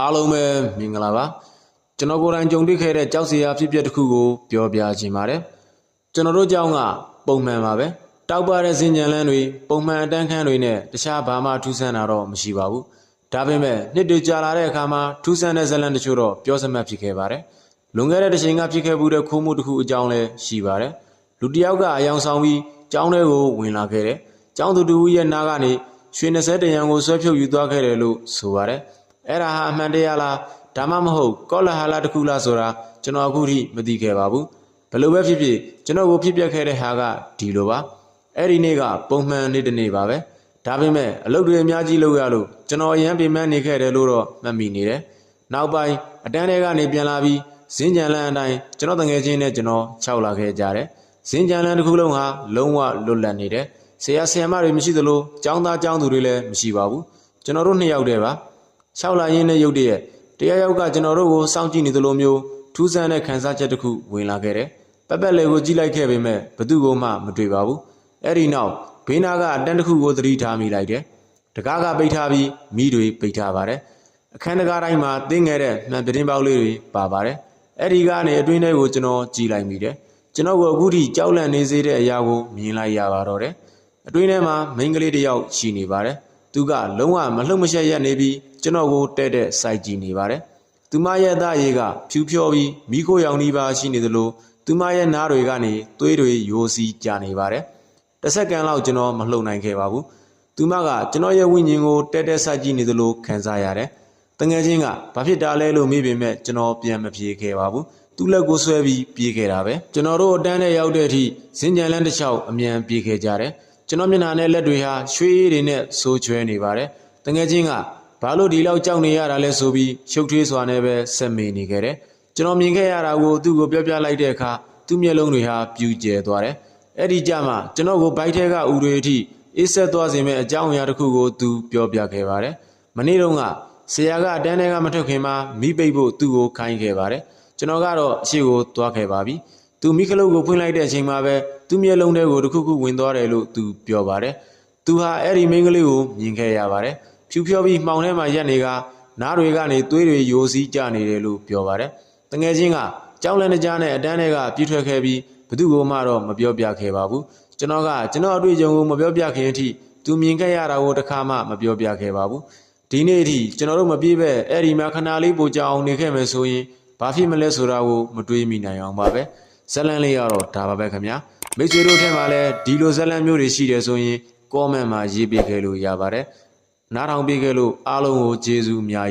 အားလုံးပဲမင်္ဂလာပါကျွန်တော်ကိုယ်တိုင်ကြုံတွေ့ခဲ့တဲ့ကြောက်စရာဖြစ်ပျက်တစ်ခုကိုပြောပြချင်ပါတယ်ကျွန်တော်တို့ကြောင်းကပုံမှန်ပါပဲတောက်ပါတဲ့စင်ကြံလန်းတွေပုံမှန်အတန်းခန်းတွေနဲ့တခြားဘာမှထူးဆန်းတာတော့မရှိပါဘူးဒါပေမဲ့နှစ်တူကြာလာတဲ့အခါမှာထူးဆန်းတဲ့ဇလန်တချို့တော့ပြောစမှတ်ဖြစ်ခဲ့ပါတယ်လွန်ခဲ့တဲ့တစ်ချိန်ကဖြစ်ခဲ့မှုတဲ့ခိုးမှုတစ်ခုအကြောင်းလည်းရှိပါတယ်လူတစ်ယောက်ကအယောင်ဆောင်ပြီးကျောင်းထဲကိုဝင်လာခဲ့တယ်ကျောင်းသူတူဦးရဲ့နားကနေရွှေ20တရံကိုဆွဲဖြုတ်ယူသွားခဲ့တယ်လို့ဆိုပါတယ် အဲ့ဒါဟာအမှန်တရားလားဒါမှမဟုတ်ကောလဟာလတစ်ခုလားဆိုတာကျွန်တော်အခုထိမသိခဲ့ပါဘူးဘယ်လိုပဲဖြစ်ဖြစ်ကျွန်တော်ကိုဖြစ်ပျက်ခဲ့တဲ့ဟာကဒီလိုပါအဲ့ဒီနေ့ကပုံမှန်နေ့တစ်နေ့ပါပဲဒါပေမဲ့အလုပ်တွေအများကြီးလုပ်ရလို့ကျွန်တော်အရန်ပြင်ပန်းနေခဲ့တယ်လို့တော့မှတ်မိနေတယ်နောက်ပိုင်းအတန်းတွေကနေပြန်လာပြီးဇင်းကြံလန်းအတိုင်းကျွန်တော်တငယ်ချင်းနဲ့ကျွန်တော်ခြောက်လာခဲ့ကြတယ်ဇင်းကြံလန်းတစ်ခုလုံးဟာလုံးဝလွတ်လပ်နေတယ်ဆရာဆရာမတွေမရှိသလိုចောင်းသားចောင်းသူတွေလည်းမရှိပါဘူးကျွန်တော်တို့နှစ်ယောက်တည်းပါ ၆လရင်းနဲ့ရုတ်တရက်တရားရောက်ကကျွန်တော်တို့ကိုစောင့်ကြည့်နေသလိုမျိုးထူးဆန်းတဲ့ခန်းစားချက်တစ်ခုဝင်လာခဲ့တယ်။ပက်ပက်လေကိုကြည့်လိုက်ခဲ့ပေမဲ့ဘသူ့ကိုမှမတွေ့ပါဘူး။အဲ့ဒီနောက်ဘေးနာကအတန်းတစ်ခုကိုသတိထားမိလိုက်တယ်။တကားကပိတ်ထားပြီးမိတွေပိတ်ထားပါတယ်။အခန်းတကားတိုင်းမှာတင်းငယ်တဲ့မှန်ပြတင်းပေါက်လေးတွေပါပါတယ်။အဲ့ဒီကနေအတွင်းထဲကိုကျွန်တော်ကြည့်လိုက်မိတယ်။ကျွန်တော်ကအခုထိကြောက်လန့်နေစေတဲ့အရာကိုမြင်လိုက်ရပါတော့တယ်။အတွင်းထဲမှာမိန်းကလေးတစ်ယောက်ရှိနေပါတယ်။သူကလုံးဝမလှုပ်မရှက်ရက်နေပြီး ကျွန်တော်ကိုတဲ့တဲ့စိုက်ကြည့်နေပါတယ်။သူမရဲ့သားရေးကဖြူဖြောပြီးမိခိုးရောင်နေပါရှိနေသလိုသူမရဲ့နားတွေကနေသွေးတွေယိုစီးကြနေပါတယ်။တစ်စက္ကန့်လောက်ကျွန်တော်မလှုပ်နိုင်ခဲ့ပါဘူး။သူမကကျွန်တော်ရဲ့ဝိညာဉ်ကိုတဲ့တဲ့စိုက်ကြည့်နေသလိုခံစားရတယ်။တငယ်ချင်းကဘာဖြစ်တာလဲလို့မေးပေမဲ့ကျွန်တော်ပြန်မဖြေခဲ့ပါဘူး။သူ့လက်ကိုဆွဲပြီးပြေးခဲ့တာပဲကျွန်တော်တို့အတန်းနဲ့ရောက်တဲ့အထိစင်ကြံလန်းတစ်ချောက်အမြန်ပြေးခဲ့ကြတယ်ကျွန်တော်မျက်နှာနဲ့လက်တွေဟာရွှေရည်တွေနဲ့ဆိုးချွဲနေပါတယ်တငယ်ချင်းက ဘာလို့ဒီလောက်ကြောက်နေရတာလဲဆိုပြီးရှုပ်ထွေးစွာနဲ့ပဲဆက်မေနေခဲ့တယ်ကျွန်တော်မြင်ခဲ့ရတာကိုသူ့ကိုပြောပြလိုက်တဲ့အခါသူ့မျက်လုံးတွေဟာပြူကျဲသွားတယ်အဲ့ဒီကြမှာကျွန်တော်ကိုဘိုက်ထဲကဥတွေအထိအေးဆက်သွားစေမဲ့အကြောင်းအရာတစ်ခုကိုသူပြောပြခဲ့ပါတယ်မနေ့တုန်းကဆရာကအတန်းထဲကမထွက်ခင်မှာမိပိတ်ဖို့သူ့ကိုခိုင်းခဲ့ပါတယ်ကျွန်တော်ကတော့အရှိကိုသွားခဲ့ပါပြီသူမိခလုတ်ကိုဖွင့်လိုက်တဲ့အချိန်မှာပဲသူ့မျက်လုံးထဲကိုတစ်ခုခုဝင်သွားတယ်လို့သူပြောပါတယ်သူဟာအဲ့ဒီမိန်းကလေးကိုမြင်ခဲ့ရပါတယ် ဖြူဖြောပြီးမှောင်ထဲမှာရက်နေကနားတွေကနေသွေးတွေယိုစီးကျနေတယ်လို့ပြောပါတယ်တငယ်ချင်းကကြောက်လန့်တကြားနဲ့အတန်းတွေကပြည့်ထွက်ခဲ့ပြီးဘသူ့ကိုမှတော့မပြောပြခဲ့ပါဘူးကျွန်တော်ကကျွန်တော်အတွေ့အကြုံကိုမပြောပြခင်အထိသူမြင်ခဲ့ရတာကိုတစ်ခါမှမပြောပြခဲ့ပါဘူးဒီနေ့အထိကျွန်တော်တို့မပြေးပဲအဲ့ဒီမှာခဏလေးပိုကြအောင်နေခဲ့မယ်ဆိုရင်ဘာဖြစ်မလဲဆိုတာကိုမတွေးမိနိုင်အောင်ပါပဲဇလန်လေးကတော့ဒါပါပဲခင်ဗျာမိတ်ဆွေတို့ထဲမှာလည်းဒီလိုဇလန်မျိုးတွေရှိတယ်ဆိုရင် comment မှာရေးပေးခဲ့လို့ရပါတယ် နားထောင်ပေးခဲ့လို့အားလုံးကိုကျေးဇူးအများကြီး